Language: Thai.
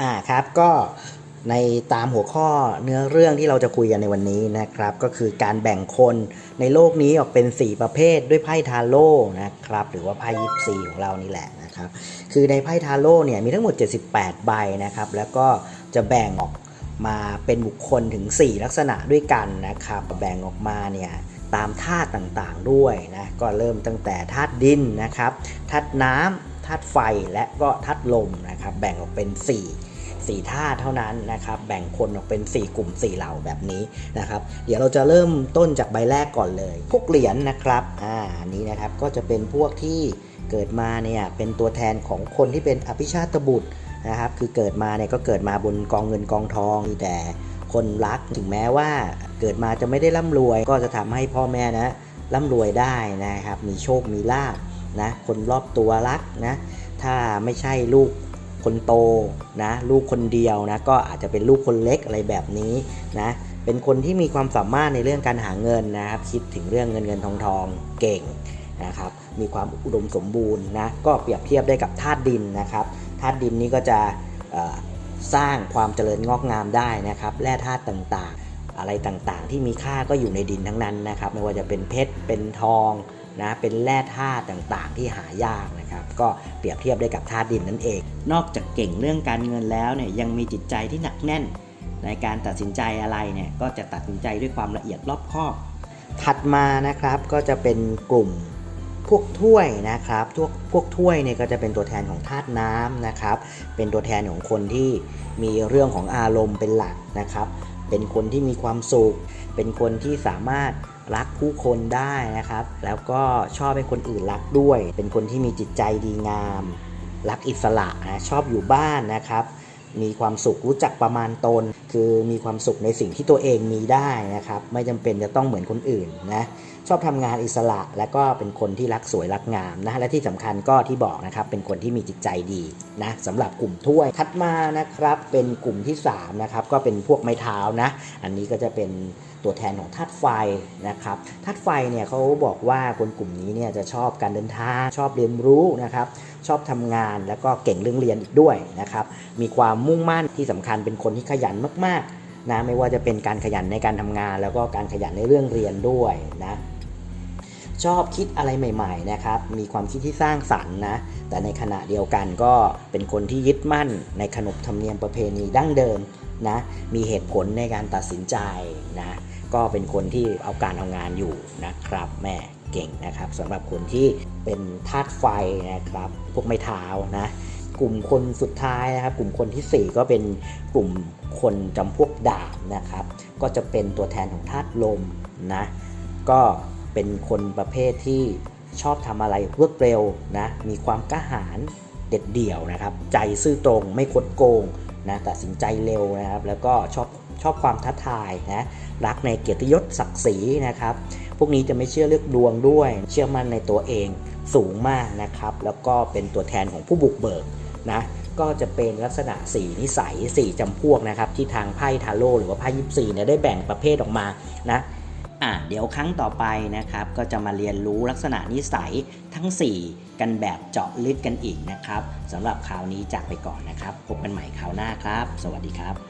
อ่าครับก็ในตามหัวข้อเนื้อเรื่องที่เราจะคุยกันในวันนี้นะครับ ก็คือการแบ่งคนในโลกนี้ออกเป็น 4 ประเภทด้วยไพ่ทาโร่นะครับ หรือว่าไพ่ยิปซีของเรานี่แหละนะครับ คือในไพ่ทาโร่เนี่ยมีทั้งหมด 78 ใบนะครับ แล้วก็จะแบ่งออกมาเป็นบุคคลถึง 4 ลักษณะด้วยกันนะครับ แบ่งออกมาเนี่ยตามธาตุต่างๆด้วยนะก็เริ่มตั้งแต่ธาตุดินนะครับธาตุน้ำธาตุไฟและก็ธาตุลมนะครับ แบ่งออกเป็น 4 สี่าเท่านั้นนะครับ แบ่งคนออกเป็น 4 กลุ่ม 4 เหล่าแบบนี้นะครับ เดี๋ยวเราจะเริ่มต้นจากใบแรกก่อนเลย พวกเหรียญนะครับอ่านี้นะครับก็จะเป็นพวกที่เกิดมาเนี่ยเป็นตัวแทนของคนที่เป็นอภิชาตบุตรนะครับคือเกิดมาเนี่ยก็เกิดมาบนกองเงินกองทองมีแต่คนรักถึงแม้ว่าเกิดมาจะไม่ได้ร่ำรวย ก็จะทำให้พ่อแม่นะร่ำรวยได้นะครับ มีโชคมีลาภนะคนรอบตัวรักนะถ้าไม่ใช่ลูก คนโตนะลูกคนเดียวนะก็อาจจะเป็นลูกคนเล็กอะไรแบบนี้นะเป็นคนที่มีความสามารถในเรื่องการหาเงินนะครับคิดถึงเรื่องเงินเงินทองทองเก่งนะครับมีความอุดมสมบูรณ์นะก็เปรียบเทียบได้กับธาตุดินนะครับธาตุดินนี้ก็จะสร้างความเจริญงอกงามได้นะครับแร่ธาตุต่างๆ อะไรต่างๆ ที่มีค่าก็อยู่ในดินทั้งนั้นนะครับไม่ว่าจะเป็นเพชรเป็นทอง นะเป็นแร่ธาตุต่างๆ ที่หายากนะครับ ก็เปรียบเทียบได้กับธาตุดินนั่นเอง นอกจากเก่งเรื่องการเงินแล้วเนี่ยยังมีจิตใจที่หนักแน่น ในการตัดสินใจอะไรเนี่ยก็จะตัดสินใจด้วยความละเอียดรอบคอบ ถัดมานะครับก็จะเป็นกลุ่มพวกถ้วยนะครับพวกพวกถ้วยเนี่ยก็จะเป็นตัวแทนของธาตุน้ำนะครับ เป็นตัวแทนของคนที่มีเรื่องของอารมณ์เป็นหลักนะครับ เป็นคนที่มีความสุข เป็นคนที่สามารถ รักผู้คนได้นะครับ แล้วก็ชอบให้คนอื่นรักด้วย เป็นคนที่มีจิตใจดีงาม รักอิสระนะชอบอยู่บ้านนะครับ มีความสุขรู้จักประมาณตน คือมีความสุขในสิ่งที่ตัวเองมีได้นะครับไม่จำเป็นจะต้องเหมือนคนอื่นนะชอบทำงานอิสระและก็เป็นคนที่รักสวยรักงามนะและที่สำคัญก็ที่บอกนะครับเป็นคนที่มีจิตใจดีนะสำหรับกลุ่มถ้วยถัดมานะครับเป็นกลุ่มที่3นะครับก็เป็นพวกไม้เท้านะอันนี้ก็จะเป็นตัวแทนของธาตุไฟนะครับธาตุไฟเนี่ยเขาบอกว่าคนกลุ่มนี้เนี่ยจะชอบการเดินทางชอบเรียนรู้นะครับชอบทำงานแล้วก็เก่งเรื่องเรียนอีกด้วยนะครับมีความมุ่งมั่นที่สำคัญเป็นคนที่ขยันมากๆนะไม่ว่าจะเป็นการขยันในการทำงาน แล้วก็การขยันในเรื่องเรียนด้วยนะชอบคิดอะไรใหม่ๆนะครับ มีความคิดที่สร้างสรรค์นะ แต่ในขณะเดียวกันก็เป็นคนที่ยึดมั่นในขนบธรรมเนียมประเพณีดั้งเดิมนะ มีเหตุผลในการตัดสินใจนะ ก็เป็นคนที่เอาการเอางานอยู่นะครับ แม่เก่งนะครับสำหรับคนที่เป็นธาตุไฟนะครับ พวกไม้เท้านะ กลุ่มคนสุดท้ายนะครับ กลุ่มคนทีสี่ 4 ก็เป็นกลุ่มคนจำพวกดาบนะครับ ก็จะเป็นตัวแทนของธาตุลมนะก็เป็นคนประเภทที่ชอบทำอะไรรวดเร็วนะมีความกล้าหาญเด็ดเดี่ยวนะครับ ใจซื่อตรงไม่คดโกงนะตัดสินใจเร็วนะครับ แล้วก็ชอบชอบความท้าทายนะรักในเกียรติยศศักดิ์ศรีนะครับ พวกนี้จะไม่เชื่อเลือกดวงด้วย เชื่อมั่นในตัวเองสูงมากนะครับ แล้วก็เป็นตัวแทนของผู้บุกเบิก นะก็จะเป็นลักษณะ 4 นิสัย 4จำพวกนะครับที่ทางไพ่ทาโร่หรือว่าไพ่ยิปซีเนี่ยได้แบ่งประเภทออกมานะอะเดี๋ยวครั้งต่อไปนะครับ ก็จะมาเรียนรู้ลักษณะนิสัยทั้ง 4 กันแบบเจาะลึกกันอีกนะครับสำหรับคราวนี้จากไปก่อนนะครับ พบกันใหม่คราวหน้าครับ สวัสดีครับ